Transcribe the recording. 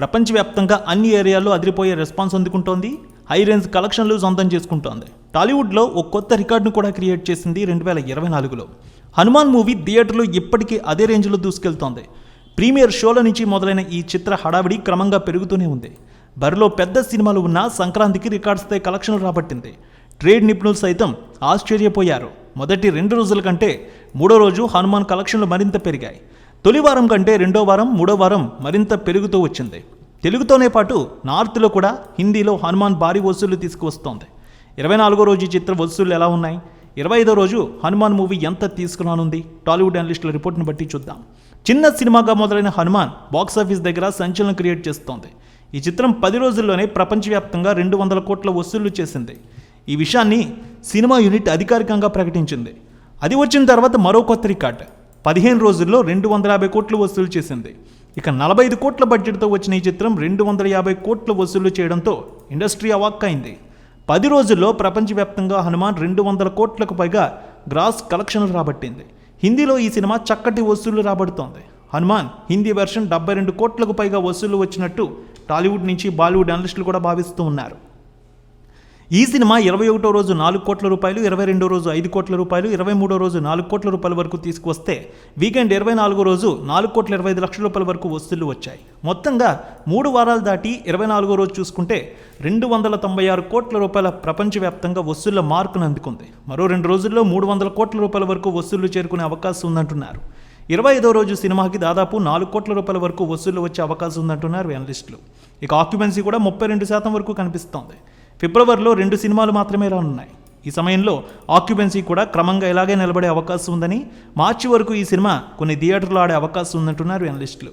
ప్రపంచవ్యాప్తంగా అన్ని ఏరియాల్లో అదిరిపోయే రెస్పాన్స్ అందుకుంటోంది. హై రేంజ్ కలెక్షన్లు సొంతం చేసుకుంటోంది. టాలీవుడ్లో ఒక కొత్త రికార్డును కూడా క్రియేట్ చేసింది రెండు వేల ఇరవై నాలుగులో. హనుమాన్ మూవీ థియేటర్లో ఇప్పటికీ అదే రేంజ్లో దూసుకెళ్తోంది. ప్రీమియర్ షోల నుంచి మొదలైన ఈ చిత్ర హడావిడి క్రమంగా పెరుగుతూనే ఉంది. బరిలో పెద్ద సినిమాలు ఉన్న సంక్రాంతికి రికార్డ్స్తో కలెక్షన్లు రాబట్టింది. ట్రేడ్ నిపుణులు సైతం ఆశ్చర్యపోయారు. మొదటి రెండు రోజుల కంటే మూడో రోజు హనుమాన్ కలెక్షన్లు మరింత పెరిగాయి. తొలి వారం కంటే రెండో వారం మూడో వారం మరింత పెరుగుతూ వచ్చింది. తెలుగుతోనే పాటు నార్త్లో కూడా హిందీలో హనుమాన్ భారీ వసూళ్ళు తీసుకువస్తోంది. ఇరవై నాలుగో రోజు చిత్ర వసూళ్ళు ఎలా ఉన్నాయి? ఇరవై ఐదో రోజు హనుమాన్ మూవీ ఎంత తీసుకురానుంది? టాలీవుడ్ అనలిస్టుల రిపోర్ట్ని బట్టి చూద్దాం. చిన్న సినిమాగా మొదలైన హనుమాన్ బాక్సాఫీస్ దగ్గర సంచలనం క్రియేట్ చేస్తోంది. ఈ చిత్రం పది రోజుల్లోనే ప్రపంచవ్యాప్తంగా రెండు వందల కోట్ల వసూళ్ళు చేసింది. ఈ విషయాన్ని సినిమా యూనిట్ అధికారికంగా ప్రకటించింది. అది వచ్చిన తర్వాత మరో కొత్త రికార్డ్. పదిహేను రోజుల్లో రెండు వందల యాభై కోట్లు వసూలు చేసింది. ఇక నలభై ఐదు కోట్ల బడ్జెట్తో వచ్చిన ఈ చిత్రం రెండు వందల యాభై కోట్లు వసూలు చేయడంతో ఇండస్ట్రీ అవాక్కైంది. పది రోజుల్లో ప్రపంచవ్యాప్తంగా హనుమాన్ రెండు వందల కోట్లకు పైగా గ్రాస్ కలెక్షన్లు రాబట్టింది. హిందీలో ఈ సినిమా చక్కటి వసూళ్ళు రాబడుతోంది. హనుమాన్ హిందీ వెర్షన్ డెబ్బై రెండు కోట్లకు పైగా వసూళ్ళు వచ్చినట్టు టాలీవుడ్ నుంచి బాలీవుడ్ అనలిస్టులు కూడా భావిస్తూ ఉన్నారు. ఈ సినిమా ఇరవై ఒకటో రోజు నాలుగు కోట్ల రూపాయలు ఇరవై రెండో రోజు ఐదు కోట్ల రూపాయలు ఇరవై మూడో రోజు నాలుగు కోట్ల రూపాయల వరకు తీసుకువస్తే వీకెండ్ ఇరవై నాలుగో రోజు నాలుగు కోట్ల ఇరవై ఐదు లక్షల రూపాయల వరకు వసూళ్ళు వచ్చాయి. మొత్తంగా మూడు వారాలు దాటి ఇరవై నాలుగో రోజు చూసుకుంటే రెండు వందల తొంభై ఆరు కోట్ల రూపాయల ప్రపంచవ్యాప్తంగా వసూళ్ళ మార్కును అందుకుంది. మరో రెండు రోజుల్లో మూడు వందల కోట్ల రూపాయల వరకు వసూళ్ళు చేరుకునే అవకాశం ఉందంటున్నారు. ఇరవై ఐదో రోజు సినిమాకి దాదాపు నాలుగు కోట్ల రూపాయల వరకు వసూళ్ళు వచ్చే అవకాశం ఉందంటున్నారు అనలిస్టులు ఇక ఆక్యుపెన్సీ కూడా ముప్పై రెండు శాతం వరకు కనిపిస్తోంది. ఫిబ్రవరిలో రెండు సినిమాలు మాత్రమే రానున్నాయి. ఈ సమయంలో ఆక్యుపెన్సీ కూడా క్రమంగా ఇలాగే నిలబడే అవకాశం ఉందని మార్చి వరకు ఈ సినిమా కొన్ని థియేటర్లు ఆడే అవకాశం ఉందంటున్నారు అనలిస్టులు